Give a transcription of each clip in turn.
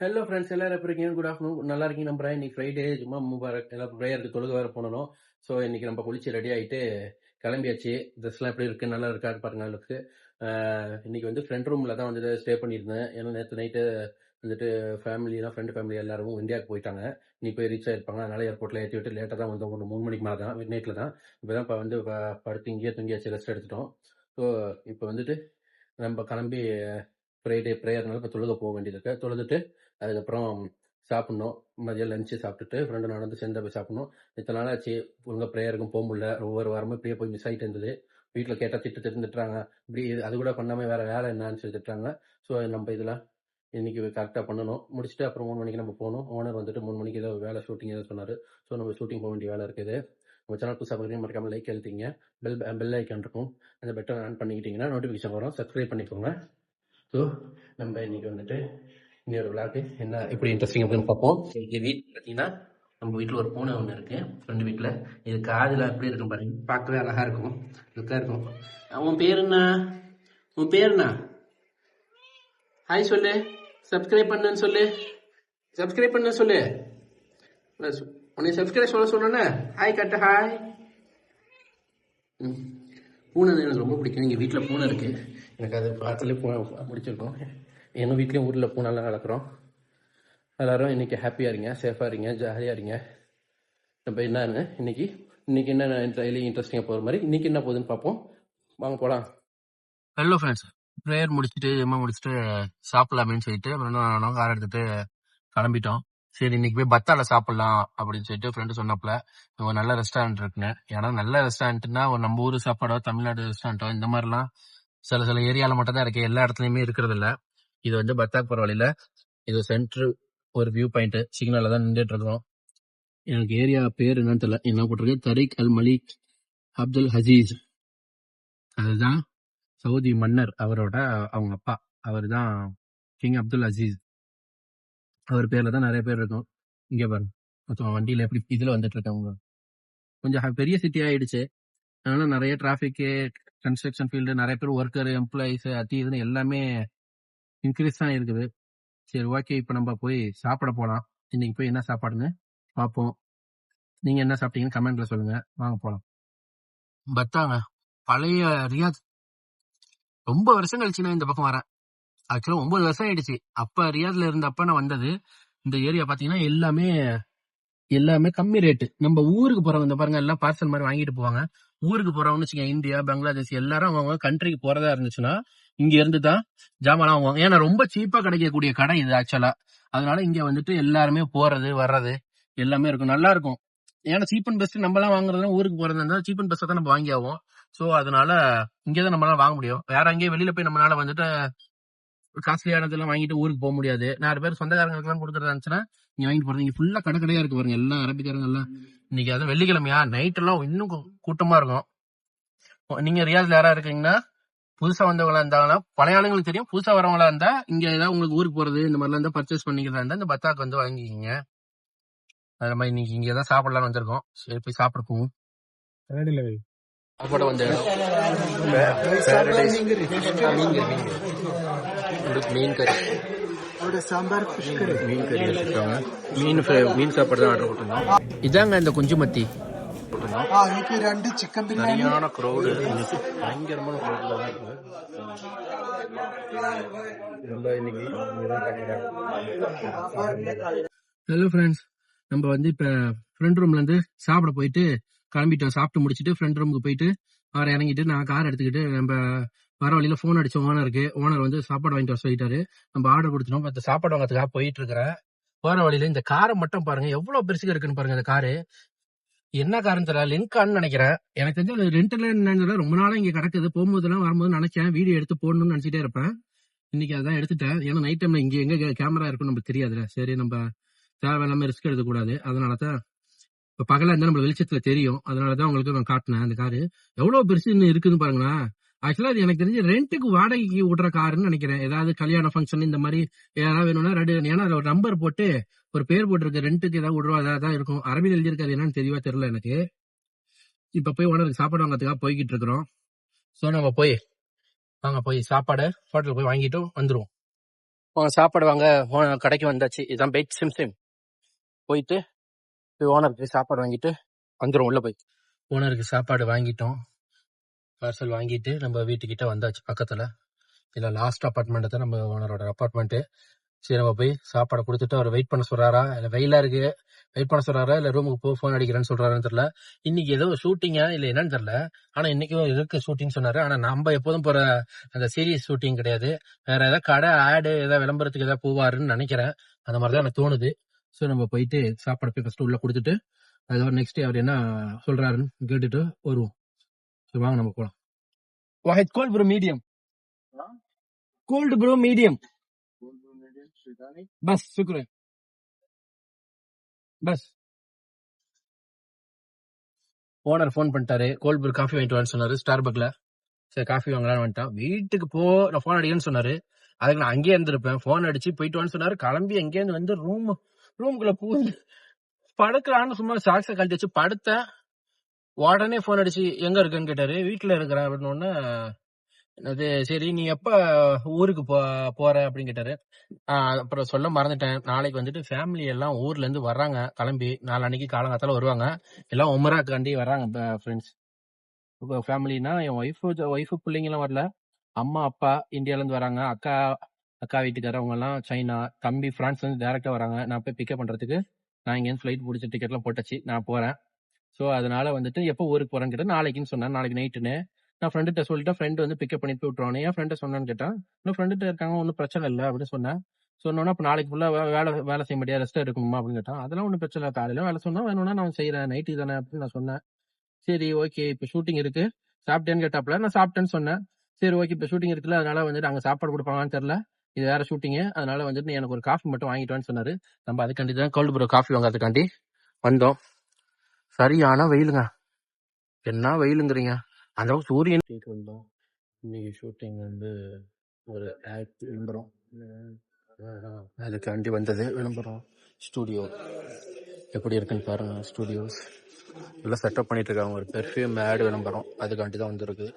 Hello friends எல்லாரும் எப்படி இருக்கீங்க? குட் ஆஃப்டர்நூன் நல்லா இருக்கீங்க நம்புறேன். இன்னைக்கு ஃப்ரைடே சும்மா முபாரக் எல்லாம் ப்ரேயருக்கு தொழுக வேற போனணும் ஸோ இன்னைக்கு நம்ம குளிச்சு ரெடி ஆகிட்டு கிளம்பியாச்சு. ட்ரெஸ்லாம் எப்படி இருக்கு நல்லா இருக்கான்னு பாருங்க அவளுக்கு இன்னைக்கு வந்து ஃப்ரெண்ட் ரூம்ல தான் வந்துட்டு ஸ்டே பண்ணியிருந்தேன். ஏன்னா நேற்று நைட்டு வந்துட்டு ஃபேமிலினா ஃப்ரெண்டு ஃபேமிலி எல்லாரும் இந்தியாவுக்கு போயிட்டாங்க. நீ போய் ரீச் ஆயிருப்பாங்க. அதனால ஏர்போர்ட்ல ஏற்றி விட்டு லேட்டாக தான் வந்தோம். ஒரு மூணு மணிக்கு மேலே தான் மிட் நைட்டில் தான். இப்போ தான் இப்போ வந்து ப- படுத்து இங்கேயே தூங்கியாச்சு ரெஸ்ட் எடுத்துட்டோம். ஸோ இப்போ வந்துட்டு நம்ம கிளம்பி ஃப்ரைடே ப்ரேயர்னால இப்போ தொழுக போக வேண்டியது இருக்கு. தொழுதுட்டு அதுக்கப்புறம் சாப்பிட்ணும். மதியம் லஞ்சு சாப்பிட்டுட்டு ஃப்ரெண்டு நடந்து சேர்ந்து போய் சாப்பிடணும். இத்தனை நாள் ஆச்சு. ஒழுங்காக ப்ரேயருக்கும் போக முடியல. ஒவ்வொரு வாரமும் இப்படியே போய் மிஸ் ஆகிட்டு இருந்தது. வீட்டில் கேட்டால் திட்டு திட்டு திட்டுறாங்க இப்படி இது- அது கூட பண்ணாமல் வேற வேலை என்னன்னு சொல்லி திட்டுறாங்க. ஸோ நம்ம இதெல்லாம் இன்னைக்கு கரெக்டாக பண்ணணும். முடிச்சுட்டு அப்புறம் மூணு மணிக்கு நம்ம போகணும். ஓனர் வந்துட்டு மூணு மணிக்கு ஏதோ வேலை ஷூட்டிங் ஏதோ சொன்னார். ஸோ நம்ம ஷூட்டிங் போக வேண்டிய வேலை இருக்குது நம்ம சேனல் புதுசாக பார்க்குறீங்க மறக்காமல் லைக் எழுதிங்க பெல் பெல் ஐக்கான் இருக்கும். அந்த பெட்டர் ஆன் பண்ணிக்கிட்டீங்கன்னா நோட்டிஃபிகேஷன் வரும். சப்ஸ்கிரைப் பண்ணிக்கோங்க. ஸோ நம்ம இன்னைக்கு வந்துட்டு இன்னொரு விளையாட்டு. என்ன எப்படி இன்ட்ரெஸ்டிங் அப்படின்னு பார்ப்போம். எங்கள் வீட்டில் பார்த்தீங்கன்னா நம்ம வீட்டில் ஒரு பூனை ஒன்று இருக்கு ஃப்ரெண்டு வீட்டில் இது காதில் எப்படி இருக்கும் பாருங்க. பார்க்கவே அழகாக இருக்கும். லுக்காக இருக்கும். உன் பேர் என்ன? உன் பேர் என்ன? ஹாய் சொல்லு. சப்ஸ்கிரைப் பண்ணுன்னு சொல்லு. சப்ஸ்கிரைப் பண்ண சொல்லு. உன்னை சப்ஸ்கிரைப் சொல்ல சொன்னேன்னா ஹாய் கட்ட ஹாய் ம். பூனை எனக்கு ரொம்ப பிடிக்கும். எங்கள் வீட்டில் பூனை இருக்கு. எனக்கு அது பார்த்தாலே பூனை பிடிச்சிருக்கும் எங்கள் வீட்லேயும் ஊரில் பூனைலாம் வளர்க்குறோம். எல்லாரும் இன்னைக்கு ஹாப்பியாக இருங்க சேஃபாக இருங்க ஜாலியாக இருங்க. நம்ம என்னன்னு இன்னைக்கு இன்னைக்கு என்ன டெய்லி இன்ட்ரெஸ்டிங்காக போகிற மாதிரி இன்னைக்கு என்ன போகுதுன்னு பார்ப்போம். வாங்க போகலாம் ஹலோ ஃப்ரெண்ட்ஸ் ப்ரேயர் முடிச்சுட்டு எம்மா முடிச்சுட்டு சாப்பிடலாமேன்னு சொல்லிட்டு அப்புறம் என்ன கார் எடுத்துட்டு கிளம்பிட்டோம். சரி இன்னைக்கு போய் பத்தால சாப்பிடலாம் அப்படின்னு சொல்லிட்டு ஃப்ரெண்டு சொன்னப்பல ஒரு நல்ல ரெஸ்டாரண்ட் இருக்குன்னு. ஏன்னா நல்ல ரெஸ்டாரண்ட்னா ஒரு நம்ம ஊர் சாப்பாடோ தமிழ்நாடு ரெஸ்டாரண்ட்டோ இந்த மாதிரிலாம் சில சில ஏரியாவில் மட்டும் தான் இருக்கு. எல்லா இடத்துலையுமே இருக்கிறது இல்லை இது வந்து பத்தாக் போற வழியில இது சென்ட்ரு ஒரு வியூ பாயிண்ட் சிக்னல்ல தான் நின்றுட்டு இருக்கோம் எனக்கு ஏரியா பேர் என்னன்னு தெரியல. என்ன போட்டிருக்கு? தரிக் அல் மலிக் அப்துல் ஹசீஸ் அதுதான் சவுதி மன்னர் அவரோட அவங்க அப்பா. அவர் தான் கிங் அப்துல் அசீஸ் அவர் பேர்ல தான் நிறைய பேர் இருக்கும். இங்க பாருங்க. மொத்தம் வண்டியில எப்படி இதுல வந்துட்டு இருக்கவங்க கொஞ்சம் பெரிய சிட்டி ஆயிடுச்சு. அதனால நிறைய டிராபிக் கன்ஸ்ட்ரக்ஷன் ஃபீல்டு நிறைய பேர் ஒர்க்கர் எம்ப்ளாயிஸ் அது இதுன்னு எல்லாமே இன்க்ரீஸ் தான் இருக்குது. சரி ஓகே இப்போ நம்ம போய் சாப்பிட போகலாம் இன்னைக்கு போய் என்ன சாப்பாடுன்னு பார்ப்போம். நீங்கள் என்ன சாப்பிட்டீங்கன்னு கமெண்ட்ல சொல்லுங்க. வாங்க போகலாம் பத்தாங்க பழைய ரியாத். ரொம்ப வருஷம் கழிச்சு நான் இந்த பக்கம் வரேன். ஆக்சுவலாக ஒன்பது வருஷம் ஆயிடுச்சு. அப்போ ரியாத்ல இருந்தப்ப நான் வந்தது இந்த ஏரியா பார்த்தீங்கன்னா எல்லாமே எல்லாமே கம்மி ரேட்டு நம்ம ஊருக்கு போறவங்க இந்த பாருங்க எல்லாம் பார்சல் மாதிரி வாங்கிட்டு போவாங்க. ஊருக்கு போறவங்கன்னு வச்சுக்கோங்க இந்தியா பங்களாதேஷ் எல்லாரும் அவங்க கண்ட்ரிக்கு போறதா இருந்துச்சுன்னா இங்க இருந்து தான் ஜாமான் வாங்குவாங்க ஏன்னா ரொம்ப சீப்பா கிடைக்கக்கூடிய கடை இது ஆக்சுவலா அதனால இங்க வந்துட்டு எல்லாருமே போறது வர்றது எல்லாமே இருக்கும். நல்லா இருக்கும். ஏன்னா சீப் அண்ட் பெஸ்ட் நம்மளாம் வாங்குறதுனா ஊருக்கு போறதா இருந்தா சீப் அண்ட் பெஸ்ட் தான் நம்ம வாங்கி ஆகும் சோ அதனால இங்கே தான் நம்மளால வாங்க முடியும். வேற எங்கேயும் வெளியில போய் நம்மளால வந்துட்டு காஸ்ட்லியானதெல்லாம் வாங்கிட்டு ஊருக்கு போக முடியாது. நிறைய பேர் சொந்தக்காரங்களுக்கெல்லாம் எல்லாம் இருந்துச்சுன்னா நீங்க வாங்கிட்டு போறது. இங்க ஃபுல்லா கடை கடையா இருக்கு பாருங்க. எல்லாம் அரபிக்காரங்க எல்லாம். இன்னைக்கு அதுவும் வெள்ளிக்கிழமையா? நைட் எல்லாம் இன்னும் கூ- கூட்டமா இருக்கும். நீங்க ரியாஸ்ல யாரா இருக்கீங்கன்னா புதுசா வந்தவங்களா இருந்தாங்கன்னா பழைய ஆளுங்களுக்கு தெரியும். புதுசா வரவங்களா இருந்தா இங்க ஏதாவது உங்களுக்கு ஊருக்கு போறது இந்த மாதிரிலாம் இருந்தா பர்ச்சேஸ் பண்ணிக்கிறதா இருந்தா இந்த பத்தாக்கு வந்து வாங்கிக்கிங்க. அது மாதிரி இன்னைக்கு இங்க ஏதாவது சாப்பிடலாம்னு வந்திருக்கோம். சரி போய் சாப்பிட போவோம். சாப்பாடு வந்து மீன் கறி. மீன் கறி மீன் ஃப்ரை மீன் சாப்பாடு தான் ஆர்டர் போட்டிருந்தோம். இதாங்க இந்த குஞ்சுமத்தி. ஹலோ ஃப்ரெண்ட்ஸ் நம்ம வந்து இப்போ ஃப்ரெண்ட் ரூம்ல இருந்து சாப்பிட போயிட்டு கிளம்பிட்டோம். சாப்பிட்டு முடிச்சுட்டு ஃப்ரெண்ட் ரூமுக்கு போயிட்டு கார் இறங்கிட்டு நான் கார் எடுத்துக்கிட்டு நம்ம வர வழியில் ஃபோன் அடிச்ச ஓனருக்கு ஓனர் வந்து சாப்பாடு வாங்கிட்டு வர சொல்லிட்டாரு. நம்ம ஆர்டர் கொடுத்துட்டோம். பத்து சாப்பாடு வாங்கிறதுக்காக போயிட்டு இருக்கிறேன். போற வழியில இந்த காரை மட்டும் பாருங்க. எவ்வளவு பெருசுக்கு இருக்குன்னு பாருங்க இந்த காரு என்ன காரணத்துல தெரியல லிங்கான்னு நினைக்கிறேன். எனக்கு தெரிஞ்ச அது ரெண்டுல என்னன்னு ரொம்ப நாளா இங்க கிடக்குது. போகும்போதெல்லாம் வரும்போது நினைச்சேன். வீடியோ எடுத்து போடணும்னு நினைச்சிட்டே இருப்பேன். இன்னைக்கு அதான் எடுத்துட்டேன். ஏன்னா நைட் டைம்ல இங்க எங்க கேமரா இருக்கும் நமக்கு தெரியாதுல சரி நம்ம தேவையில்லாம ரிஸ்க் எடுக்கக்கூடாது. அதனால தான் இப்ப பகலா இருந்தா நம்ம வெளிச்சத்துல தெரியும். அதனாலதான் உங்களுக்கு நான் காட்டினேன் அந்த காரு. எவ்வளவு பெருசு இன்னும் இருக்குன்னு பாருங்களேன் ஆக்சுவலா அது எனக்கு தெரிஞ்சு ரெண்டுக்கு வாடகைக்கு விடுற காருன்னு நினைக்கிறேன். ஏதாவது கல்யாண ஃபங்க்ஷன் இந்த மாதிரி யாராவது வேணும்னா ரெண்டு ஏன்னா அதுல ஒரு நம்பர் போட்டு ஒரு பேர் போட்டிருக்கு ரெண்டுக்கு ஏதாவது விடுறோம் அதாவது தான் இருக்கும். அரபியில் எழுதியிருக்காது என்னன்னு தெரியவா தெரியல எனக்கு. இப்ப போய் ஓனருக்கு சாப்பாடு வாங்கறதுக்காக போய்கிட்டு இருக்கிறோம். சோ நம்ம போய் வாங்க போய் சாப்பாடு ஹோட்டலுக்கு போய் வாங்கிட்டு வந்துருவோம். அவங்க சாப்பாடு வாங்க கடைக்கு வந்தாச்சு. இதான் பெயிட் சிம் சிம் போயிட்டு போய் ஓனருக்கு சாப்பாடு வாங்கிட்டு வந்துடும் உள்ள போய். ஓனருக்கு சாப்பாடு வாங்கிட்டோம். பார்சல் வாங்கிட்டு நம்ம வீட்டுக்கிட்ட வந்தாச்சு பக்கத்துல. இல்ல லாஸ்ட் அப்பார்ட்மெண்ட் தான் நம்ம ஓனரோட அப்பார்ட்மெண்ட் சரி நம்ம போய் சாப்பாடு கொடுத்துட்டு அவர் வெயிட் பண்ண சொல்றாரா? இல்ல வெயிலா இருக்கு வெயிட் பண்ண சொல்றாரா? இல்ல ரூமுக்கு போ ஃபோன் அடிக்கிறேன்னு சொல்றாருன்னு தெரியல. இன்னைக்கு ஏதோ ஷூட்டிங்கா இல்ல என்னன்னு தெரியல. ஆனா இன்னைக்கும் இருக்கு ஷூட்டிங் சொன்னாரு? ஆனா நம்ம எப்போதும் போற அந்த சீரியஸ் ஷூட்டிங் கிடையாது. வேற ஏதாவது கடை ஆடு ஏதாவது விளம்பரத்துக்கு ஏதாவது போவாருன்னு நினைக்கிறேன். அந்த மாதிரி தான் எனக்கு தோணுது. ஸோ நம்ம போயிட்டு சாப்பாடு போய் ஃபர்ஸ்ட் உள்ள கொடுத்துட்டு அதுக்கப்புறம் நெக்ஸ்ட் அவர் என்ன சொல்றாருன்னு கேட்டுட்டு வருவோம். ஸோ வாங்க நம்ம போலாம். Gold bro medium gold bro medium bus Sukran bus owner phone பண்ணிட்டாரு. கோல்ட் ப்ரூ காஃபி வாங்கிட்டு வான்னு சொன்னாரு. ஸ்டார் பக்ல சரி காஃபி வாங்கலாம்னு வந்துட்டான் வீட்டுக்கு போ நான் ஃபோன் அடிக்கன்னு சொன்னாரு. அதுக்கு நான் அங்கேயே இருந்திருப்பேன். ஃபோன் அடிச்சு போயிட்டு வான்னு சொன்னாரு. கிளம்பி எங்கேயிருந்து வந்து ரூம் ரூம்குள்ள பூந்து படுக்கலான்னு சும்மா சாக்ஸை கழட்டி வச்சு படுத்தேன். உடனே ஃபோன் அடிச்சு எங்க இருக்கேன்னு கேட்டாரு? வீட்டுல இருக்கிறேன். அப்படின்னு உடனே அது சரி நீ எப்ப ஊருக்கு போ போற அப்படின்னு கேட்டாரு. ஆஹ் அப்புறம் சொல்ல மறந்துட்டேன். நாளைக்கு வந்துட்டு ஃபேமிலி எல்லாம் ஊர்ல இருந்து வர்றாங்க கிளம்பி. நாளன்னைக்கு காலங்காத்தால வருவாங்க. எல்லாம் உமராக்காண்டி வர்றாங்க ஃப்ரெண்ட்ஸ் இப்போ ஃபேமிலினா என் ஒய்ஃப் ஒய்ஃபு பிள்ளைங்க எல்லாம் வரல. அம்மா அப்பா இந்தியால இருந்து வராங்க. அக்கா அக்கா வீட்டுக்காரவங்க எல்லாம் சைனா தம்பி பிரான்ஸ்ல இருந்து டேரக்டா வராங்க. நான் போய் பிக்கப் பண்றதுக்கு நான் இங்கேருந்து ஃபிளைட் பிடிச்ச டிக்கெட்லாம் போட்டாச்சு. நான் போறேன். ஸோ அதனால வந்துட்டு எப்போ ஊருக்கு போறேன்னு கேட்டா நாளைக்குன்னு சொன்னேன் நாளைக்கு நைட்டுன்னு நான் ஃப்ரெண்டுகிட்ட சொல்லிட்டேன் ஃப்ரெண்டு வந்து பிக்கப் பண்ணிட்டு போய் விட்டுருவானே. என் ஃப்ரெண்டை சொன்னான்னு கேட்டேன் இன்னும் ஃப்ரெண்டுகிட்ட இருக்காங்க ஒன்றும் பிரச்சனை இல்லை அப்படின்னு சொன்னேன் சொன்னோன்னா அப்போ நாளைக்கு ஃபுல்லாக வேலை வேலை செய்ய முடியாது ரெஸ்ட் எடுக்கணுமா? அப்படின்னு கேட்டான் அதெல்லாம் ஒன்றும் பிரச்சனை இல்லை காலையில் வேலை சொன்னால் வேணும்னா நான் செய்கிறேன் நைட்டு தானே அப்படின்னு நான் சொன்னேன். சரி ஓகே இப்போ ஷூட்டிங் இருக்கு. சாப்பிட்டேன்னு கேட்டாப்ல நான் சாப்பிட்டேன்னு சொன்னேன். சரி ஓகே இப்போ ஷூட்டிங் இருக்குல்ல அதனால வந்துட்டு அங்கே சாப்பாடு கொடுப்பாங்கன்னு தெரில இது வேற ஷூட்டிங்கு அதனால வந்துட்டு எனக்கு ஒரு காஃபி மட்டும் வாங்கிட்டோன்னு சொன்னாரு. நம்ம அதுக்காண்டி தான் கோல்டு ப்ரோ காஃபி வாங்குறதுக்காண்டி வந்தோம். சரியான வெயிலுங்க. என்ன வெயிலுங்கிறீங்க? அந்த அளவுக்கு சூரியன் வந்தோம். இன்னைக்கு ஷூட்டிங் வந்து ஒரு ஆக்ட் விளம்பரம். அதுக்காண்டி வந்தது. விளம்பரம். ஸ்டூடியோ எப்படி இருக்குன்னு பாருங்க ஸ்டூடியோஸ் எல்லாம் செட்டப் பண்ணிட்டு இருக்காங்க ஒரு பெர்ஃப்யூம் ஆட் விளம்பரம். அதுக்காண்டி தான் வந்திருக்கு.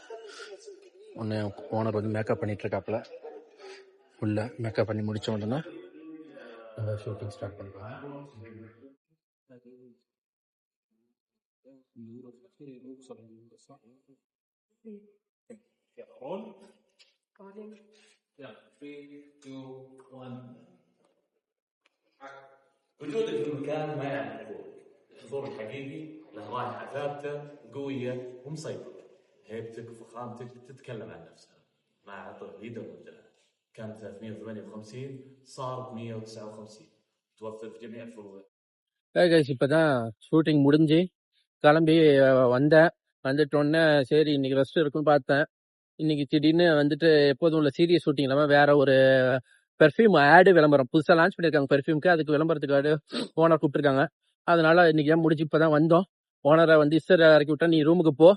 ஒன்று ஓனர் வந்து மேக்கப் பண்ணிட்டு இருக்காப்புல உள்ள மேக்கப் பண்ணி முடிச்ச உடனே ஷூட்டிங் ஸ்டார்ட் பண்ணுறாங்க وجودك في المكان ما يعني حضور الحضور الحقيقي له رائحة ثابتة قوية ومسيطرة هيبتك وفخامتك تتكلم عن نفسها مع عطر اليد والوجه كانت 358 صارت 159 توفر في جميع الفروع கைஸ் இப்பதான் ஷூட்டிங் முடிஞ்சு கிளம்பி அஹ், வந்தேன் வந்துட்டோன்னே சரி இன்னைக்கு ரெஸ்ட் இருக்குன்னு பார்த்தேன். இன்னைக்கு திடீர்னு வந்துட்டு எப்போதும் உள்ள சீரியஸ் ஷூட்டிங் இல்லாமல் வேற ஒரு பெர்ஃப்யூம் ஆடு விளம்பரம். புதுசாக லான்ச் பண்ணியிருக்காங்க பெர்ஃப்யூம்க்கு அதுக்கு விளம்பரத்துக்காக ஓனர் கூப்பிட்டுருக்காங்க. அதனால இன்னைக்கு தான் முடிச்சு இப்பதான் வந்தோம். ஓனரை வந்து இஸ்டர் இறக்கி விட்டா நீ ரூமுக்கு போ.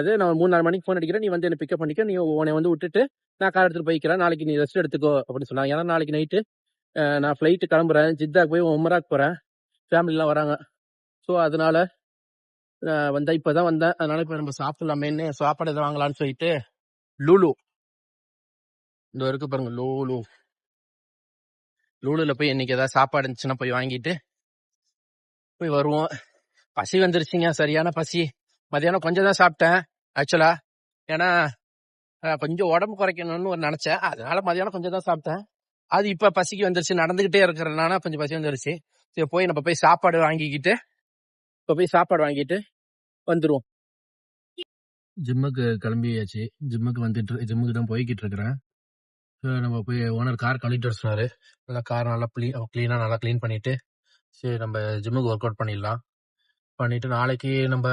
அது நான் மூணு நாலு மணிக்கு ஃபோன் அடிக்கிறேன். நீ வந்து என்ன பிக்கப் பண்ணிக்க. நீ உன்னை வந்து விட்டுட்டு நான் கார் எடுத்துட்டு போய்க்கிறேன் நாளைக்கு நீ ரெஸ்ட் எடுத்துக்கோ அப்படின்னு சொன்னாங்க. ஏன்னா நாளைக்கு நைட்டு நான் ஃப்ளைட்டு கிளம்புறேன். ஜித்தாக்கு போய் உமராக் போகிறேன் ஃபேமிலிலாம் வராங்க. ஸோ அதனால வந்தேன் இப்பதான் வந்தேன். அதனால இப்ப நம்ம சாப்பிடலாமேன்னு சாப்பாடு எதாவது வாங்கலாம்னு சொல்லிட்டு லூலு. இந்த இருக்கு பாருங்க லூலு. லூலுல போய் இன்னைக்கு ஏதாவது சாப்பாடு இருந்துச்சுன்னா போய் வாங்கிட்டு போய் வருவோம். பசி வந்துருச்சுங்க சரியான பசி. மதியானம் கொஞ்சம் தான் சாப்பிட்டேன் ஆக்சுவலா ஏன்னா கொஞ்சம் உடம்பு குறைக்கணும்னு ஒரு நினைச்சேன். அதனால மதியானம் கொஞ்சம் தான் சாப்பிட்டேன். அது இப்ப பசிக்கு வந்துருச்சு நடந்துகிட்டே இருக்கிறதுனால கொஞ்சம் பசி வந்துருச்சு. சரி போய் நம்ம போய் சாப்பாடு வாங்கிக்கிட்டு இப்போ போய் சாப்பாடு வாங்கிட்டு வந்துடுவோம் ஜிம்முக்கு கிளம்பியாச்சு. ஜிம்முக்கு வந்துட்டு ஜிம்முக்கு தான் போய்கிட்டு இருக்கிறேன். நம்ம போய் ஓனர் கார் கழுவிட்டு வர நல்லா கார் நல்லா க்ளீனாக நல்லா க்ளீன் பண்ணிவிட்டு சரி நம்ம ஜிம்முக்கு ஒர்க் அவுட் பண்ணிடலாம். பண்ணிவிட்டு நாளைக்கு நம்ம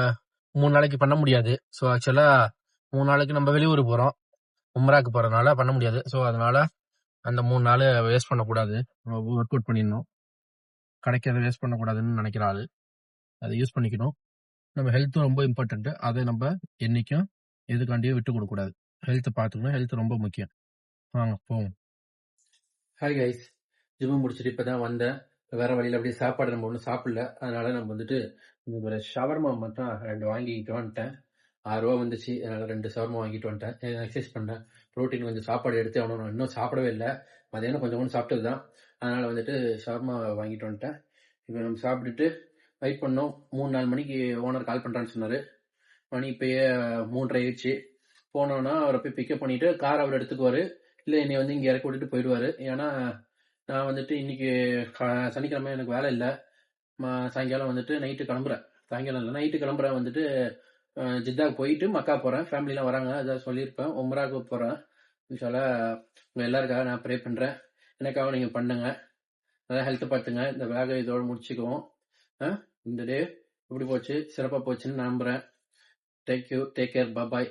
மூணு நாளைக்கு பண்ண முடியாது. ஸோ ஆக்சுவலாக மூணு நாளைக்கு நம்ம வெளியூர் போகிறோம் உம்ராக்கு போகிறதுனால பண்ண முடியாது. ஸோ அதனால் அந்த மூணு நாள் வேஸ்ட் பண்ணக்கூடாது. ஒர்க் அவுட் பண்ணிடணும். கிடைக்கிறத வேஸ்ட் பண்ணக்கூடாதுன்னு நினைக்கிற ஆள். அதை யூஸ் பண்ணிக்கணும். நம்ம ஹெல்த்தும் ரொம்ப இம்பார்ட்டண்ட்டு அதை நம்ம என்றைக்கும் எதுக்காண்டியும் விட்டு கொடுக்கக்கூடாது. ஹெல்த்தை பார்த்துக்கணும். ஹெல்த் ரொம்ப முக்கியம். வாங்க போவோம். ஹாய் கைஸ் ஜிம் முடிச்சுட்டு இப்பதான் வந்தேன். வேற வழியில் அப்படியே சாப்பாடு நம்ம ஒன்றும் சாப்பிடல. அதனால நம்ம வந்துட்டு இந்த ஒரு ஷவர்மா மட்டும் ரெண்டு வாங்கிக்கிட்டு வந்துட்டேன். ஆறு ரூபா வந்துச்சு. அதனால ரெண்டு ஷவர்மா வாங்கிட்டு வந்துட்டேன். எக்ஸசைஸ் பண்ணேன். ப்ரோட்டீன் கொஞ்சம் சாப்பாடு எடுத்து அவனும் இன்னும் சாப்பிடவே இல்லை. மதியானம் கொஞ்சம் கொஞ்சம் சாப்பிட்டது தான். அதனால் வந்துட்டு ஷவர்மா வாங்கிட்டு வந்துட்டேன். இப்போ நம்ம சாப்பிட்டுட்டு வெயிட் பண்ணோம். மூணு நாலு மணிக்கு ஓனர் கால் பண்ணுறான்னு சொன்னார். மணி இப்போயே மூன்றரை ஆயிடுச்சு. போனோன்னா அவரை போய் பிக்கப் பண்ணிவிட்டு கார் அவர் எடுத்துக்குவார். இல்லை என்னை வந்து இங்கே இறக்கி விட்டுட்டு போயிடுவார். ஏன்னா நான் வந்துட்டு இன்னைக்கு சனிக்கிழமை எனக்கு வேலை இல்லை. மா சாயங்காலம் வந்துட்டு நைட்டு கிளம்புறேன். சாயங்காலம் இல்லை நைட்டு கிளம்புறேன் வந்துட்டு ஜித்தாவுக்கு போயிட்டு மக்கா போகிறேன் ஃபேமிலிலாம் வராங்க. அதான் சொல்லியிருப்பேன். உம்ராவுக்கு போகிறேன் இன்ஷால்லா உங்கள் எல்லாருக்காக நான் ப்ரே பண்ணுறேன் எனக்காக நீங்கள் பண்ணுங்க. நல்லா ஹெல்த்தை பார்த்துங்க. இந்த வேக இதோடு முடிச்சுக்குவோம். ஆ? இந்த டே இப்படி போச்சு. சிறப்பாக போச்சுன்னு நம்புகிறேன் thank you you take care bye